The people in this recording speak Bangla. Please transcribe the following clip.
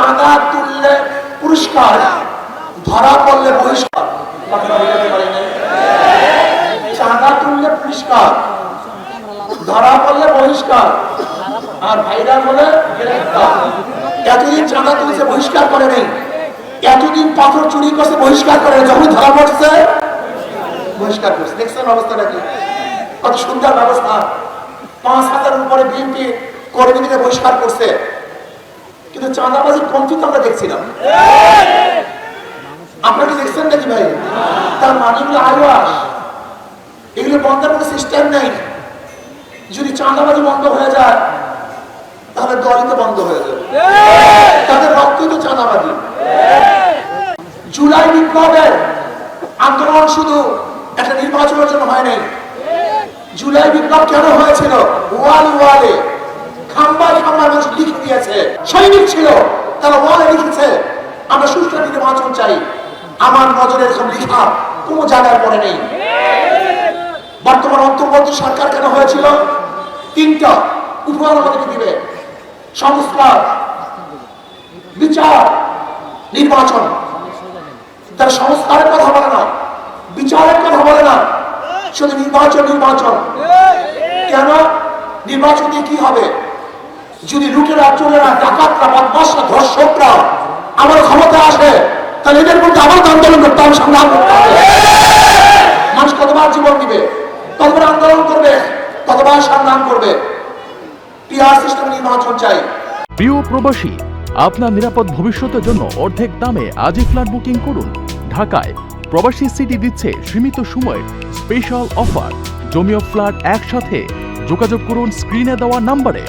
চাঁদা তুললে পুরস্কার, ধরা পড়লে বহিষ্কার? চাঁদা তুললে পুরস্কার, ধরা পড়লে বহিষ্কার, আর হলে গ্রেফতার এতদিন চাঁদা তুলছে, বহিষ্কার করে নেই। এতদিন পাথর চুরি করছে, বহিষ্কার করে যখন ধরা পড়ছে, বহিষ্কার করছে। দেখছেন অবস্থাটা কি? কত সুন্দর ব্যবস্থা। পাঁচ হাজার উপরে বিএনপি কর্মীদের বহিষ্কার করছে। কিন্তু চাঁদাবাজি কমতি তো আমরা দেখছিলাম। আপনারা দেখছেন নাকি ভাই? তার মানে এগুলো আয়োয়াস এগুলো বন্ধের কোনো সিস্টেম নেই। যদি চাঁদাবাজি বন্ধ হয়ে যায় তাহলে দলই তো বন্ধ হয়ে যাবে। তাদের রক্তই তো চাঁদাবাজি। জুলাই বিপ্লবের আন্দোলন শুধু একটা নির্বাচনের জন্য হয় নাই জুলাই বিপ্লব কেন হয়েছিল? ওয়াল ওয়ালে। খাম্বায় খাম্বায় মানুষ লিখে দিয়েছে। সৈনিক ছিল, তারা ওয়ালে লিখেছে, আমরা সুষ্ঠু নির্বাচন চাই। আমার নজরে এরকম লিখা কোনো জায়গায় পড়ে নেই। বর্তমান অন্তর্বর্তী সরকার কেন হয়েছিল? তিনটা উপহার আমাদেরকে দিবে। সংস্কার, বিচার, নির্বাচন। তারা সংস্কারের কথা বলে না, বিচারের কথা বলে না। শুধু নির্বাচন নির্বাচন। কেন? নির্বাচন দিয়ে কি হবে? যদি লুটেরা, চোরেরা, ডাকাতরা বদমাসরা ধর্ষকরা আমার ক্ষমতা আসে, তাহলে এদের মধ্যে আবার আন্দোলন করতে হবে সংগ্রাম করতে হবে। মানুষ কতবার জীবন দিবে, কতবার আন্দোলন করবে, কতবার সংগ্রাম করবে? পিআর সিস্টেম নির্বাচন চাই প্রিয় প্রবাসী, আপনার নিরাপদ ভবিষ্যতের জন্য অর্ধেক দামে আজই ফ্ল্যাট বুকিং করুন। ঢাকায় প্রবাসী সিটি দিচ্ছে সীমিত সময়ের স্পেশাল অফার। জমিও ফ্ল্যাট একসাথে। যোগাযোগ করুন স্ক্রিনে দেওয়া নাম্বারে।